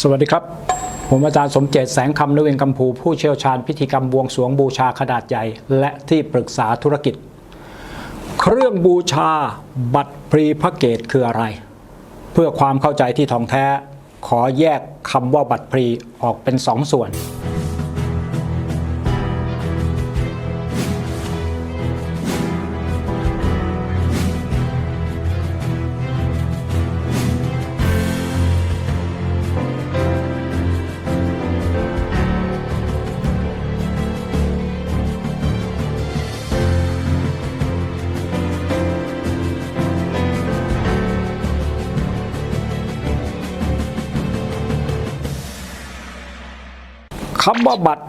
สวัสดีครับ ผมอาจารย์สมเจตแสงคำนเวียงกำพูผู้เชี่ยวชาญพิธีกรรมบวงสรวงบูชาขนาดใหญ่ และที่ปรึกษาธุรกิจ เครื่องบูชาบัตรพรีพระเกตคืออะไร เพื่อความเข้าใจที่ท่องแท้ ขอแยกคำว่าบัตรพรีออกเป็นสองส่วนำว่าบัตร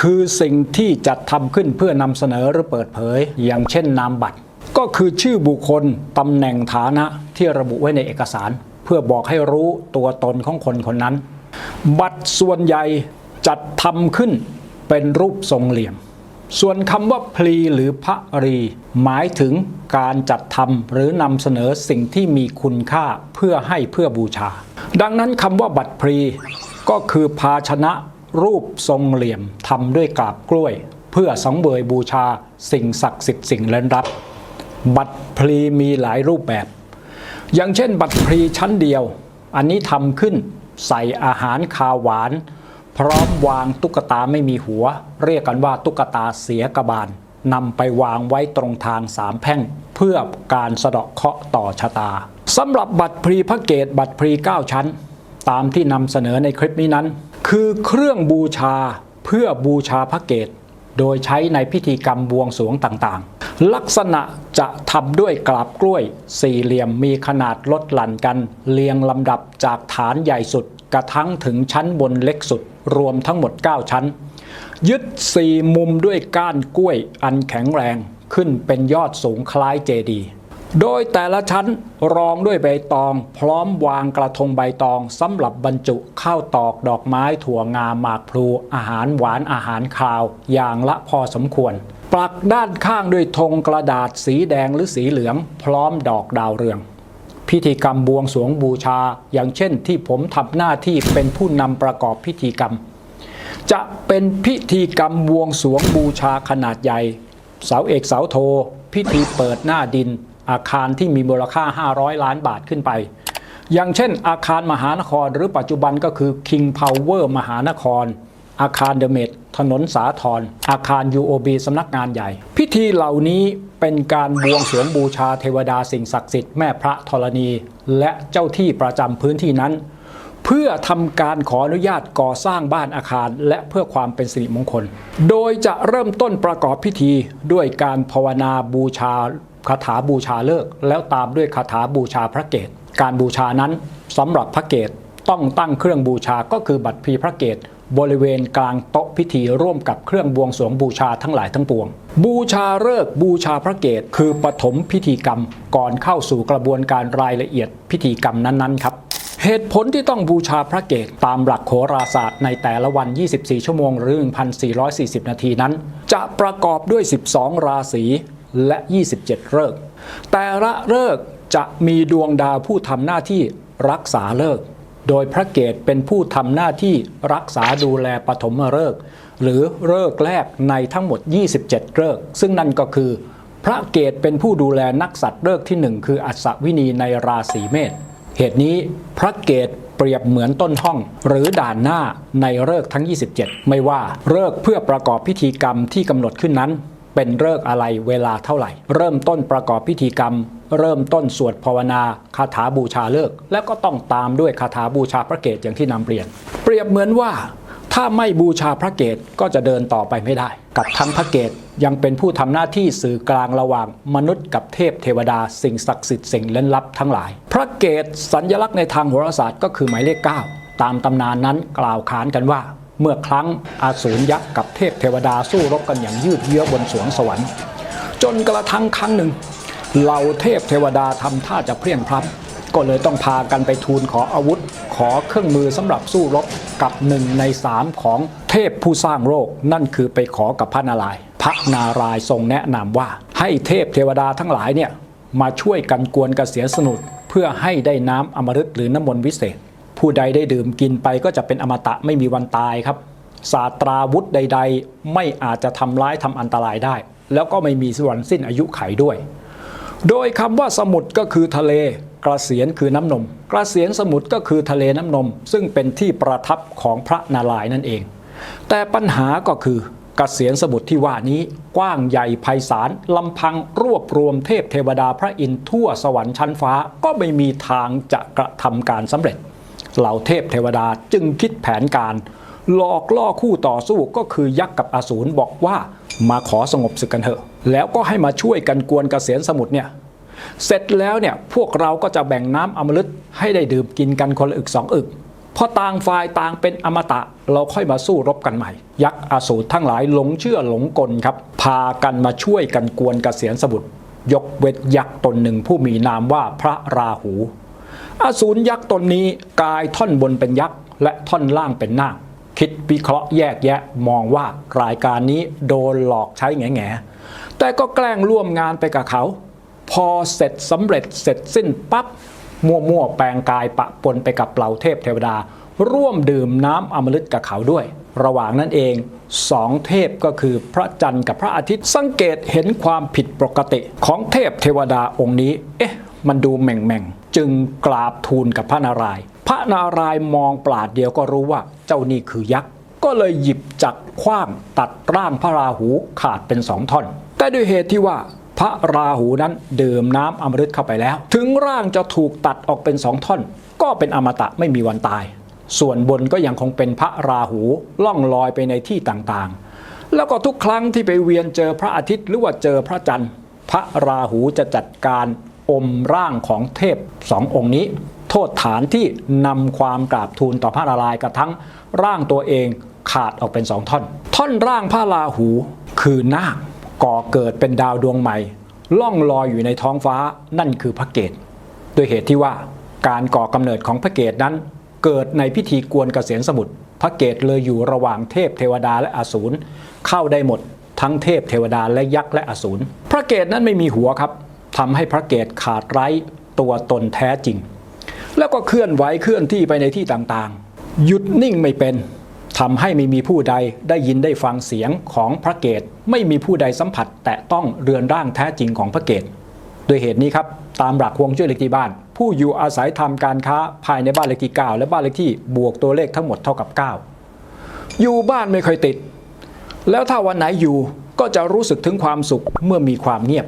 คือสิ่งที่จัดทำขึ้นเพื่อนำเสนอหรือเปิดเผย อย่างเช่นนามบัตร ก็คือชื่อบุคคลตำแหน่งฐานะที่ระบุไว้ในเอกสาร เพื่อบอกให้รู้ตัวตนของคนคนนั้น บัตรส่วนใหญ่จัดทำขึ้นเป็นรูปทรงเหลี่ยม ส่วนคำว่าพลีหรือพระรี หมายถึงการจัดทำหรือนำเสนอสิ่งที่มีคุณค่าเพื่อให้เพื่อบูชา ดังนั้นคำว่าบัตรพลีก็คือภาชนะ รูปทรงเหลี่ยมทำด้วยกาบกล้วย เพื่อสังเวยบูชาสิ่งศักดิ์สิทธิ์สิ่งเล่นลับ บัตรพลีมีหลายรูปแบบ อย่างเช่น บัตรพลีชั้นเดียว อันนี้ทำขึ้นใส่อาหารคาวหวาน พร้อมวางตุ๊กตาไม่มีหัว เรียกกันว่าตุ๊กตาเสียกบาลนำไปวางไว้ตรงทางสามแพร่ง เพื่อการสะเดาะเคาะต่อชะตาสำหรับบัตรพรีพระเกตบัตรพรีเก้าชั้น ตามที่นำเสนอในคลิปนี้นั้น คือเครื่องบูชาเพื่อบูชาพระเกตโดยใช้ในพิธีกรรมบวงสรวงต่างๆ ลักษณะจะทำด้วยกราบกล้วย สี่เหลี่ยมมีขนาดลดหลั่นกัน เรียงลำดับจากฐานใหญ่สุด กระทั่งถึงชั้นบนเล็กสุด รวมทั้งหมด 9 ชั้น ยึดสี่มุมด้วยก้านกล้วยอันแข็งแรงขึ้นเป็นยอดสูงคล้ายเจดีย์ โดยแต่ละชั้นรองด้วยใบตอง พร้อมวางกระทงใบตองสำหรับบรรจุข้าวตอกดอกไม้ถั่วงาหมากพลูอาหารหวานอาหารคาว อย่างละพอสมควร ปลักด้านข้างด้วยธงกระดาษสีแดงหรือสีเหลือง พร้อมดอกดาวเรือง พิธีกรรมบวงสรวงบูชา อย่างเช่นที่ผมทำหน้าที่เป็นผู้นำประกอบพิธีกรรม จะเป็นพิธีกรรมบวงสรวงบูชาขนาดใหญ่ เสาเอกเสาโท พิธีเปิดหน้าดิน อาคารที่มีมูลค่า 500 ล้านบาทขึ้นไป อย่างเช่น อาคารมหานครหรือปัจจุบันก็คือ King Power มหานคร อาคารเดอะเมดถนนสาทรอาคาร UOB สำนักงานใหญ่ พิธีเหล่านี้เป็นการบวงสรวงบูชาเทวดาสิ่งศักดิ์สิทธิ์แม่พระธรณี และเจ้าที่ประจำพื้นที่นั้น เพื่อทำการขออนุญาตก่อสร้างบ้านอาคารและเพื่อความเป็นสิริมงคล โดยจะเริ่มต้นประกอบพิธีด้วยการภาวนาบูชา คาถาบูชาเลิก แล้วตามด้วยคาถาบูชาพระเกตการบูชานั้นสำหรับพระเกตต้องตั้งเครื่องบูชาก็คือบัตรพีพระเกตบริเวณกลางโต๊ะพิธีร่วมกับเครื่องบวงสรวงบูชาทั้งหลายทั้งปวง บูชาเลิกบูชาพระเกตคือปฐมพิธีกรรมก่อนเข้าสู่กระบวนการรายละเอียดพิธีกรรมนั้นๆครับเหตุผลที่ต้องบูชาพระเกตตามหลักโหราศาสตร์ในแต่ละวัน 24 ชั่วโมง หรือ 1,440 นาทีนั้น จะประกอบด้วย 12 ราศี และ 27ฤกษ์แต่ละฤกษ์จะมีดวงดาวผู้ทำหน้าที่รักษาฤกษ์โดยพระเกตเป็นผู้ทำหน้าที่รักษาดูแลปฐมฤกษ์หรือฤกษ์แรกในทั้งหมด 27ฤกษ์ซึ่งนั่นก็คือ พระเกตเป็นผู้ดูแลนักสัตว์ฤกษ์ที่หนึ่งคืออัศวินีในราศีเมษ เหตุนี้พระเกตเปรียบเหมือนต้นห้อง หรือด่านหน้าในเลิกทั้ง 27 ไม่ว่าเลิกเพื่อประกอบพิธีกรรมที่กำหนดขึ้นนั้น เป็นเลิกอะไรเวลาเท่าไหร่ เริ่มต้นประกอบพิธีกรรม เริ่มต้นสวดภาวนาคาถาบูชาเลิก แล้วก็ต้องตามด้วยคาถาบูชาพระเกตอย่างที่นำเรียน เปรียบเหมือนว่า ถ้าไม่บูชาพระเกตก็จะเดินต่อไปไม่ได้ กับทั้งพระเกตยังเป็นผู้ทำหน้าที่สื่อกลางระหว่างมนุษย์กับเทพเทวดาสิ่งศักดิ์สิทธิ์สิ่งเล่นลับทั้งหลาย พระเกตสัญลักษณ์ในทางโหราศาสตร์ก็คือหมายเลข 9 ตามตำนานนั้นกล่าวขานกันว่า เมื่อครั้งอาสูรยักษ์กับเทพเทวดาสู้รบกันอย่างยืดเยื้อบนสวงสวรรค์ จนกระทั่งครั้งหนึ่งเหล่าเทพเทวดาทำท่าจะเพลียงพล้ำก็เลยต้องพากันไปทูลขออาวุธ ขอเครื่องมือสำหรับสู้รบกับหนึ่งในสามของเทพผู้สร้างโลกนั่นคือไปขอกับพระนารายณ์พระนารายณ์ทรงแนะนำว่า ให้เทพเทวดาทั้งหลายเนี่ยมาช่วยกันกวนกระเสียสนุดเพื่อให้ได้น้ำอมฤตหรือน้ำมนต์วิเศษ ผู้ใดได้ดื่มกินไปก็จะเป็นอมตะไม่มีวันตายครับศาสตราวุธใด ๆ ไม่อาจจะทำร้ายทำอันตรายได้ แล้วก็ไม่มีส่วนสิ้นอายุไขด้วย โดยคำว่าสมุทรก็คือทะเลกระเสียนคือน้ำนมกระเสียนสมุทรก็คือทะเลน้ำนม ซึ่งเป็นที่ประทับของพระนารายณ์นั่นเอง แต่ปัญหาก็คือกระเสียนสมุทรที่ว่านี้กว้างใหญ่ไพศาลลำพังรวบรวมเทพเทวดาพระอินทร์ทั่วสวรรค์ชั้นฟ้าก็ไม่มีทางจะกระทำการสำเร็จ เหล่าเทพเทวดาจึงคิดแผนการ หลอกล่อคู่ต่อสู้ก็คือยักษ์กับอสูรบอกว่ามาขอสงบศึกกันเถอะ แล้วก็ให้มาช่วยกันกวนกเกษียนสมุทรเนี่ยเสร็จแล้วเนี่ยพวกเราก็จะแบ่งน้ำอมฤตให้ได้ดื่มกินกันคนละอึกสองอึกพอต่างฝ่ายต่างเป็นอมตะเราค่อยมาสู้รบกันใหม่ ยักษ์อสูรทั้งหลายหลงเชื่อหลงกลครับ พากันมาช่วยกันกวนกเกษียนสมุทรยกเวทยักษ์ตนหนึ่งผู้มีนามว่าพระราหู อสูรยักษ์ตนนี้กายท่อนบนเป็นยักษ์ และท่อนล่างเป็นนาคคิดวิเคราะห์แยกแยะมองว่ารายการนี้โดนหลอกใช้แง่แง่แต่ก็แกล้งร่วมงานไปกับเขา พอเสร็จสำเร็จเสร็จสิ้นปั๊บมั่วๆ แปลงกายปะปนไปกับเหล่าเทพเทวดา ร่วมดื่มน้ำอมฤตกับเขาด้วย ระหว่างนั้นเองสองเทพก็คือพระจันทร์กับพระอาทิตย์สังเกตเห็นความผิดปกติของเทพเทวดาองค์นี้ เอ๊ะ มันดูแหม่ง จึงกราบทูลกับพระนารายณ์พระนารายณ์มองปลาดเดียวก็รู้ว่าเจ้านี่คือยักษ์ก็เลยหยิบจักรขว้างตัดร่างพระราหูขาดเป็นสองท่อน แต่ด้วยเหตุที่ว่าพระราหูนั้นดื่มน้ำอมฤตเข้าไปแล้ว ถึงร่างจะถูกตัดออกเป็นสองท่อน ก็เป็นอมตะไม่มีวันตาย ส่วนบนก็ยังคงเป็นพระราหูล่องลอยไปในที่ต่างๆ แล้วก็ทุกครั้งที่ไปเวียนเจอพระอาทิตย์หรือว่าเจอพระจันทร์ พระราหูจะจัดการ อมร่างของเทพสององค์นี้ โทษฐานที่นำความกราบทูลต่อพระนารายณ์กระทั่งร่างตัวเองขาดออกเป็นสองท่อน ท่อนร่างพระราหูคือนาคก่อเกิดเป็นดาวดวงใหม่ ล่องลอยอยู่ในท้องฟ้านั่นคือพระเกตด้วยเหตุที่ว่าการก่อกำเนิดของพระเกตนั้น เกิดในพิธีกวนเกษียณสมุทรพระเกตเลยอยู่ระหว่างเทพเทวดาและอสูรเข้าได้หมดทั้งเทพเทวดาและยักษ์และอสูรพระเกตนั้นไม่มีหัวครับ ทำให้พระเกตขาดไร้ตัวตนแท้จริง แล้วก็เคลื่อนไหวเคลื่อนที่ไปในที่ต่างๆ หยุดนิ่งไม่เป็นทำให้ไม่มีผู้ใดได้ยินได้ฟังเสียงของพระเกตไม่มีผู้ใดสัมผัส แตะต้องเรือนร่างแท้จริงของพระเกตด้วยเหตุนี้ครับตามหลักฮวงจุ้ยเลขที่บ้าน ผู้อยู่อาศัยทำการค้าภายในบ้านเลขที่ 9 และบ้านเลขที่บวกตัวเลขทั้งหมดเท่ากับ 9 อยู่บ้านไม่เคยติด แล้วถ้าวันไหนอยู่ก็จะรู้สึกถึงความสุขเมื่อมีความเงียบ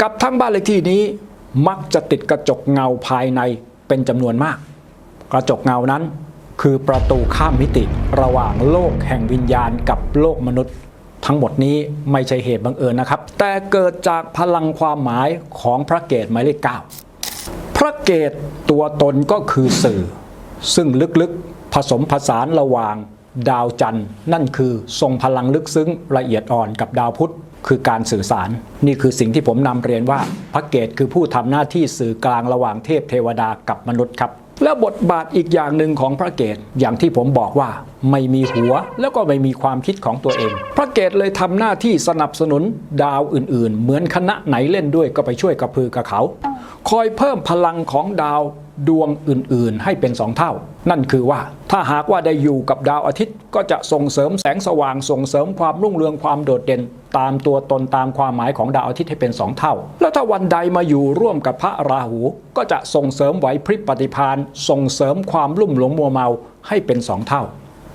กับทั้งบ้านเลขที่นี้มักจะติดกระจกเงาภายในเป็นจำนวนมาก กระจกเงานั้นคือประตูข้ามมิติระหว่างโลกแห่งวิญญาณกับโลกมนุษย์ ทั้งหมดนี้ไม่ใช่เหตุบังเอิญนะครับ แต่เกิดจากพลังความหมายของพระเกตหมายเลขเก้าพระเกตตัวตนก็คือสื่อ ซึ่งลึกๆผสมผสานระหว่าง ดาวจันทร์นั่นคือทรงพลังลึกซึ้งละเอียดอ่อนกับดาวพุธ คือการสื่อสาร นี่คือสิ่งที่ผมนำเรียนว่าพระเกตคือผู้ทำหน้าที่สื่อกลางระหว่างเทพเทวดากับมนุษย์ครับ และบทบาทอีกอย่างหนึ่งของพระเกตอย่างที่ผมบอกว่าไม่มีหัวแล้วก็ไม่มีความคิดของตัวเอง พระเกตเลยทำหน้าที่สนับสนุนดาวอื่น ๆ เหมือนคณะไหนเล่นด้วยก็ไปช่วยกระพือกับเขา คอยเพิ่มพลังของดาว ดวงอื่นๆ ให้เป็นสองเท่า นั่นคือว่าถ้าหากว่าได้อยู่กับดาวอาทิตย์ก็จะส่งเสริมแสงสว่างส่งเสริมความรุ่งเรืองความโดดเด่น ตามตัวตนตามความหมายของดาวอาทิตย์ให้เป็นสองเท่า แล้วถ้าวันใดมาอยู่ร่วมกับพระราหู ก็จะส่งเสริมไหวพริบปฏิพานส่งเสริมความลุ่มหลงมัวเมาให้เป็นสองเท่า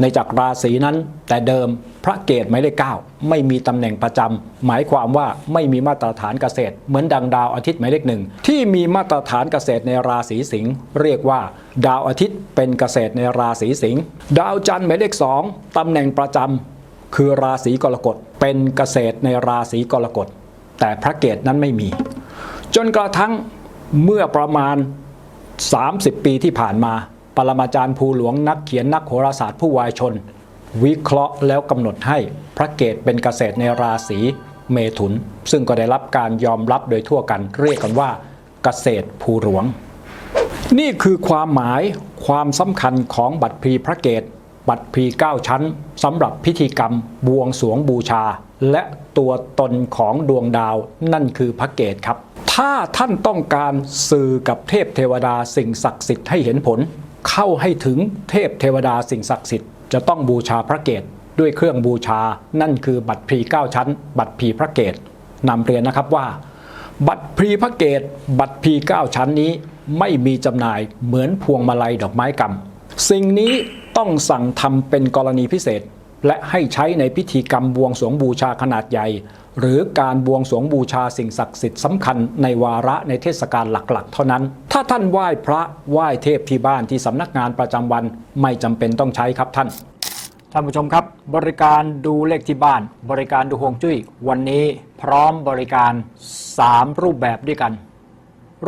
ในจากราศีนั้นแต่เดิม พระเกตหมายเลขเก้าไม่มีตำแหน่งประจำหมายความว่าไม่มีมาตรฐานเกษตร เหมือนดังดาวอาทิตย์หมายเลขหนึ่งที่มีมาตรฐานเกษตรในราศีสิงห์เรียกว่า ดาวอาทิตย์เป็นเกษตรในราศีสิงห์ดาวจันทร์หมายเลขสองตำแหน่งประจำคือราศีกรกฎเป็นเกษตรในราศีกรกฎแต่พระเกตนั้นไม่มี จนกระทั่งเมื่อประมาณ 30 ปีที่ผ่านมา ปรมาจารย์ภูหลวงนักเขียนนักโหราศาสตร์ผู้วายชน วิเคราะห์แล้วกำหนดให้พระเกตเป็นเกษตรในราศีเมถุน ซึ่งก็ได้รับการยอมรับโดยทั่วกัน เรียกกันว่าเกษตรภูหลวง นี่คือความหมายความสำคัญของบัตรพลีพระเกตบัตรพลี9ชั้นสำหรับพิธีกรรมบวงสรวงบูชา และตัวตนของดวงดาวนั่นคือพระเกตครับ ถ้าท่านต้องการสื่อกับเทพเทวดาสิ่งศักดิ์สิทธิ์ให้เห็นผล เข้าให้ถึงเทพเทวดาสิ่งศักดิ์สิทธิ์ จะต้องบูชาพระเกศด้วยเครื่องบูชา นั่นคือบัตรพรี9ชั้น บัตรพีพระเกศนำเรียนนะครับว่า บัตรพีพระเกศบัตรพรี9ชั้นนี้ไม่มีจำหน่ายเหมือนพวงมาลัยดอกไม้กำสิ่งนี้ต้องสั่งทำเป็นกรณีพิเศษ และให้ใช้ในพิธีกรรมบวงสรวงบูชาขนาดใหญ่ หรือการบวงสรวงบูชาสิ่งศักดิ์สิทธิ์สำคัญในวาระในเทศกาลหลักๆ เท่านั้น ถ้าท่านไหว้พระไหว้เทพที่บ้านที่สำนักงานประจำวันไม่จำเป็นต้องใช้ครับท่าน ท่านผู้ชมครับ บริการดูเลขที่บ้าน บริการดูฮวงจุ้ย วันนี้พร้อมบริการ 3 รูปแบบด้วยกัน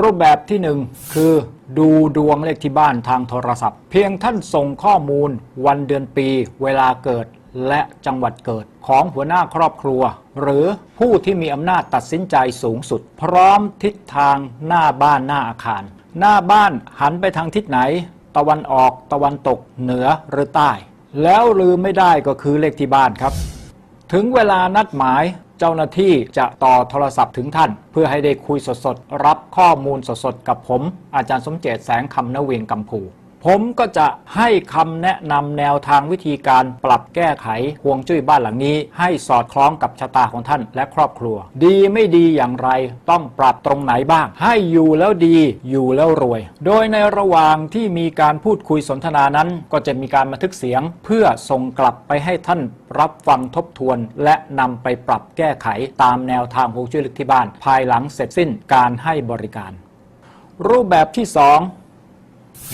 รูปแบบที่ 1 คือดูดวงเลขที่บ้านทางโทรศัพท์ เพียงท่านส่งข้อมูล วันเดือนปี เวลาเกิด และจังหวัดเกิดของหัวหน้าครอบครัว หรือผู้ที่มีอำนาจตัดสินใจสูงสุด พร้อมทิศทางหน้าบ้านหน้าอาคาร หน้าบ้านหันไปทางทิศไหน ตะวันออกตะวันตกเหนือหรือใต้ แล้วลืมไม่ได้ก็คือเลขที่บ้านครับ ถึงเวลานัดหมายเจ้าหน้าที่จะต่อโทรศัพท์ถึงท่าน เพื่อให้ได้คุยสดๆรับข้อมูลสดๆกับผม อาจารย์สมเจตแสงคำนเวียงกัมพู ผมก็จะให้คำแนะนำแนวทางวิธีการปรับแก้ไขห่วงจุ้ยบ้านหลังนี้ ให้สอดคล้องกับชะตาของท่านและครอบครัว ดีไม่ดีอย่างไรต้องปรับตรงไหนบ้าง ให้อยู่แล้วดีอยู่แล้วรวย โดยในระหว่างที่มีการพูดคุยสนทนานั้น ก็จะมีการบันทึกเสียง เพื่อส่งกลับไปให้ท่านรับฟังทบทวน และนำไปปรับแก้ไขตามแนวทางห่วงจุ้ยลึกที่บ้าน ภายหลังเสร็จสิ้นการให้บริการ รูปแบบที่ 2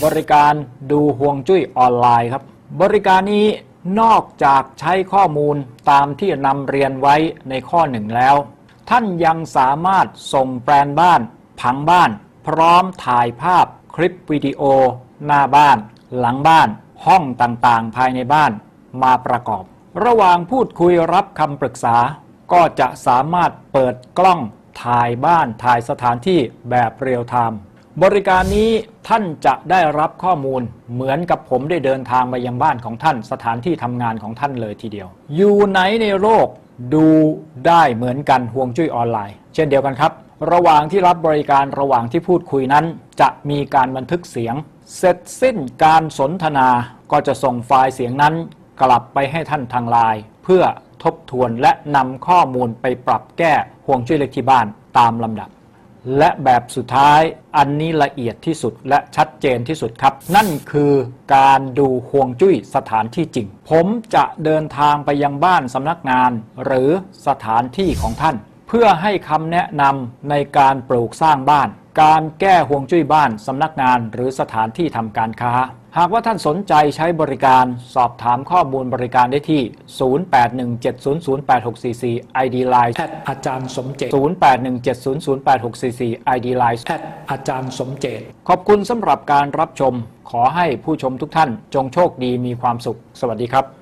บริการดูห่วงจุ้ยออนไลน์ครับ บริการนี้นอกจากใช้ข้อมูลตามที่นำเรียนไว้ในข้อหนึ่งแล้ว ท่านยังสามารถส่งแปลนบ้าน ผังบ้าน พร้อมถ่ายภาพคลิปวิดีโอ หน้าบ้าน หลังบ้าน ห้องต่างๆ ภายในบ้านมาประกอบ ระหว่างพูดคุยรับคำปรึกษา ก็จะสามารถเปิดกล้องถ่ายบ้านถ่ายสถานที่แบบเรียลไทม์ บริการนี้ท่านจะได้รับข้อมูลเหมือนกับผมได้เดินทางไปยังบ้านของท่าน สถานที่ทำงานของท่านเลยทีเดียว อยู่ไหนในโลกดูได้เหมือนกันห่วงจุ้ยออนไลน์ เช่นเดียวกันครับ ระหว่างที่รับบริการระหว่างที่พูดคุยนั้น จะมีการบันทึกเสียง เสร็จสิ้นการสนทนาก็จะส่งไฟล์เสียงนั้น กลับไปให้ท่านทางไลน์เพื่อทบทวนและนำข้อมูลไปปรับแก้ห่วงจุ้ยเลขที่บ้านตามลำดับ และแบบสุดท้ายอันนี้ละเอียดที่สุดและชัดเจนที่สุดครับ นั่นคือการดูห่วงจุ้ยสถานที่จริง ผมจะเดินทางไปยังบ้านสำนักงาน หรือสถานที่ของท่าน เพื่อให้คำแนะนำในการปลูกสร้างบ้าน การแก้ห่วงจุ้ยบ้านสำนักงาน หรือสถานที่ทำการค้า หากว่าท่านสนใจใช้บริการสอบถามข้อมูลบริการได้ที่ 0817008644 ID Line แอดอาจารย์สมเจต0817008644 ID Line แอดอาจารย์สมเจต ขอบคุณสำหรับการรับชม ขอให้ผู้ชมทุกท่านจงโชคดีมีความสุข สวัสดีครับ